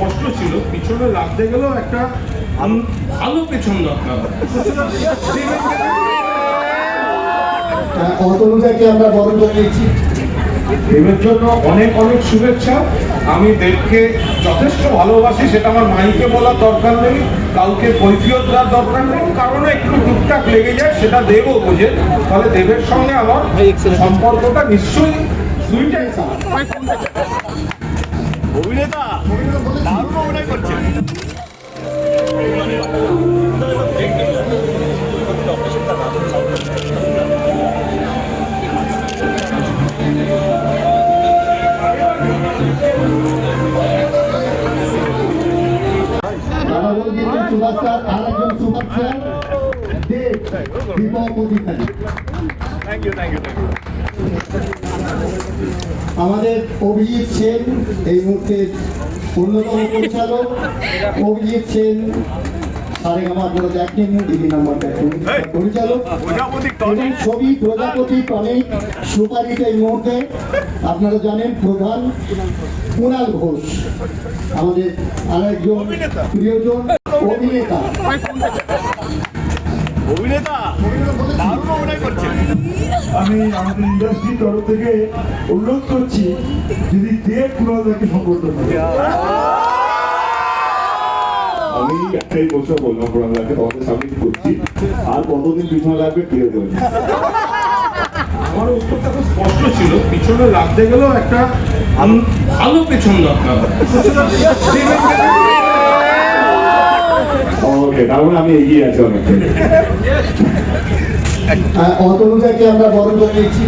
স্পষ্ট ছিল পিছনে লাগতে গেলেও একটা ভালো পেছন দরকার। আমরা বরণ নিচ্ছি? দেবের জন্য অনেক অনেক শুভেচ্ছা। আমি দেবকে যথেষ্ট ভালোবাসি সেটা আমার মাইকে বলার দরকার নেই কাউকে কৈফিয়ত দেওয়ার দরকার নেই কারণ একটু টুকটাক লেগে যায় সেটা দেবও বোঝে। তাহলে দেবের সঙ্গে আমার সম্পর্কটা নিশ্চয়ই সুইট অ্যান্ড সাওয়ার অভিনেতা দারুণ অভিনয় করছে দাদা বলে দিয়েছেন সুভাষদার আর একজন সুভাষদার Dev Deepak Adhikari thank you thank you thank you আমাদের অভিজিৎ সেন এই মুহূর্তে অন্যতম পরিচালক। অভিজিৎ সেন সারে আমার আপনারা দেখেন দিদি নাম্বার দেখেন পরিচালক। প্রজাপতি এবং টনিক ছবি প্রজাপতি টনিক সুপারিতে এই মুহূর্তে। আপনারা জানেন প্রধান কুণাল ঘোষ আমাদের আরেকজন প্রিয়জন অভিনেতা। অভিনেতা দারুণ অভিনয় করছে আমি আমাদের ইন্ডাস্ট্রির তরফ থেকে অনুরোধ করছি যদি দেব আমি একটাই বছর বললাম তোমাদের সাবমিট করছি। আর কতদিন পিছনে লাগবে করে দিচ্ছি। আমার উত্তরটা খুব স্পষ্ট ছিল পিছনে লাগতে গেলেও একটা ভালো পেছন দরকার। তার মানে আমি এগিয়ে আছি অনেকটা অতনুটাকে আমরা বরণ করে নিচ্ছি।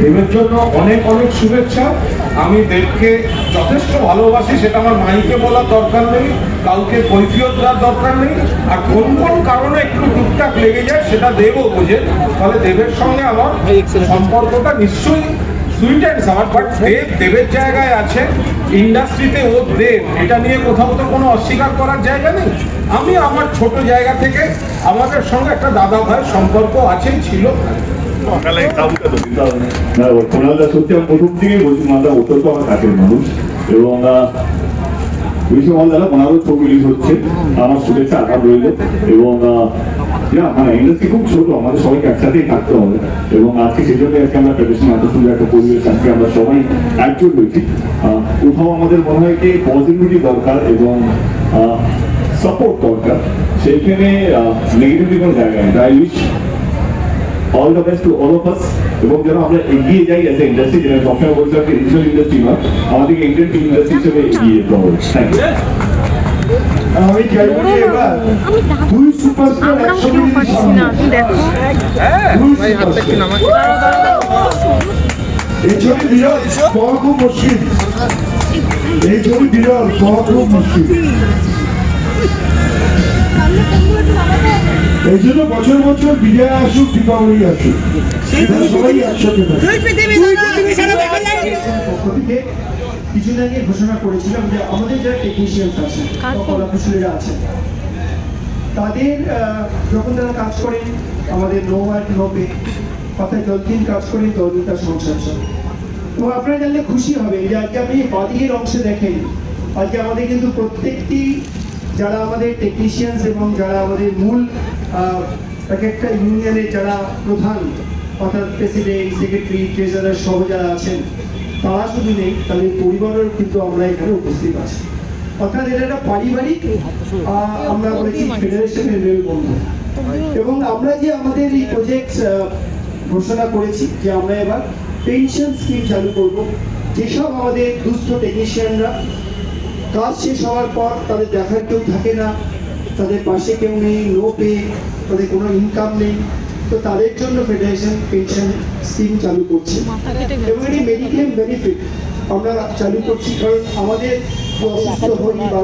দেবের জন্য অনেক অনেক শুভেচ্ছা। আমি দেবকে যথেষ্ট ভালোবাসি সেটা আমার মাইকে বলার দরকার নেই কাউকে কৈফিয়ত দেওয়ার দরকার নেই। আর কোন কোন কারণে একটু টুকটাক লেগে যায় সেটা দেবও বোঝে। তাহলে দেবের সঙ্গে আমার সম্পর্কটা নিশ্চয়ই sweet and sour but Dev দেবের জায়গায় আছে। ইন্ডাস্ট্রিতে ও দেব। এটা নিয়ে কোথাও তো কোনো অস্বীকার করার জায়গা নেই। আমি আমার ছোট জায়গা থেকে আমাদের সঙ্গে একটা দাদা ভাইয়ের সম্পর্ক আছেই ছিল। সত্যি আমি প্রথম থেকেই বলছি আমার কাছের মানুষ। এবং বিশ্ব মালদারা ওনারও ছবি রিলিজ হচ্ছে। আমার শুভেচ্ছা আঘাত রইল। এবং মানে ইন্ডাস্ট্রি খুব ছোট, আমাদের সবাইকে একসাথেই থাকতে হবে। এবং আজকে সেই আজকে আমরা ট্রেডিশনাল এত সুন্দর একটা পরিবেশ আজকে আমরা সবাই একজোট হয়েছি। কোথাও আমাদের মনে হয় কি পজিটিভিটি দরকার এবং সাপোর্ট দরকার। সেইখানে নেগেটিভিটি কোনো জায়গা নেই। তাই wish all the best to all of us এবং যেন আমরা এগিয়ে যাই অ্যাজ এ ইন্ডাস্ট্রি যেটা সবসময় বলছিলাম রিজনাল ইন্ডাস্ট্রি নয়, আমাদেরকে ইন্ডিয়ান ইন্ডাস্ট্রি হিসেবে এগিয়ে যেতে হবে। থ্যাংক ইউ আমি চাইব এবার দুই সুপারস্টার একসঙ্গে পাচ্ছি এই ছবি বিরল পাওয়া মুশকিল। এই ছবি বিরল পাওয়া মুশকিল। এই জন্য বছর বছর বিজয় আসুক দীপাবলি আসুক। সবাই একসাথে পক্ষ থেকে কিছুদিন আগে ঘোষণা করেছিলাম যে আমাদের যারা কলাকুশলীরা আছেন তাদের যখন তারা কাজ করেন আমাদের নো ওয়ার্ক নো পে কথায় যতদিন কাজ করেন ততদিন তার সংসার চলে। এবং আপনারা জানলে খুশি হবে যে আজকে আপনি বাদিকের অংশে দেখেন আজকে আমাদের কিন্তু প্রত্যেকটি যারা আমাদের টেকনিশিয়ানস এবং যারা আমাদের মূল এক একটা ইউনিয়নের যারা প্রধান অর্থাৎ প্রেসিডেন্ট সেক্রেটারি ট্রেজারার সহ যারা আছেন তারা শুধু নেই তাদের পরিবারের কিন্তু আমরা এখানে উপস্থিত আছি। অর্থাৎ এটা একটা পারিবারিক আমরা বলেছি ফেডারেশনের মেলবন্ধন এবং আমরা যে আমাদের এই প্রজেক্ট ঘোষণা করেছি যে আমরা এবার পেনশন স্কিম চালু করব, যেসব আমাদের দুস্থ টেকনিশিয়ানরা কাজ শেষ হওয়ার পর তাদের দেখার কেউ থাকে না, তাদের পাশে কেউ নেই নো পে তাদের কোনো ইনকাম নেই, তো তাদের জন্য ফেডারেশন পেনশন স্কিম চালু করছে। এবং এটি মেডিক্লেম বেনিফিট আমরা চালু করছি কারণ আমাদের অসুস্থ হই বা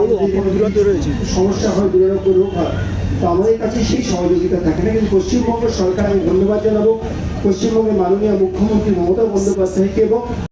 সমস্যা হয় দুরারোগ্য রোগ হয় তো আমাদের কাছে সেই সহযোগিতা থাকে না। কিন্তু পশ্চিমবঙ্গ সরকার আমি ধন্যবাদ জানাব। পশ্চিমবঙ্গের মাননীয় মুখ্যমন্ত্রী মমতা বন্দ্যোপাধ্যায়কে এবং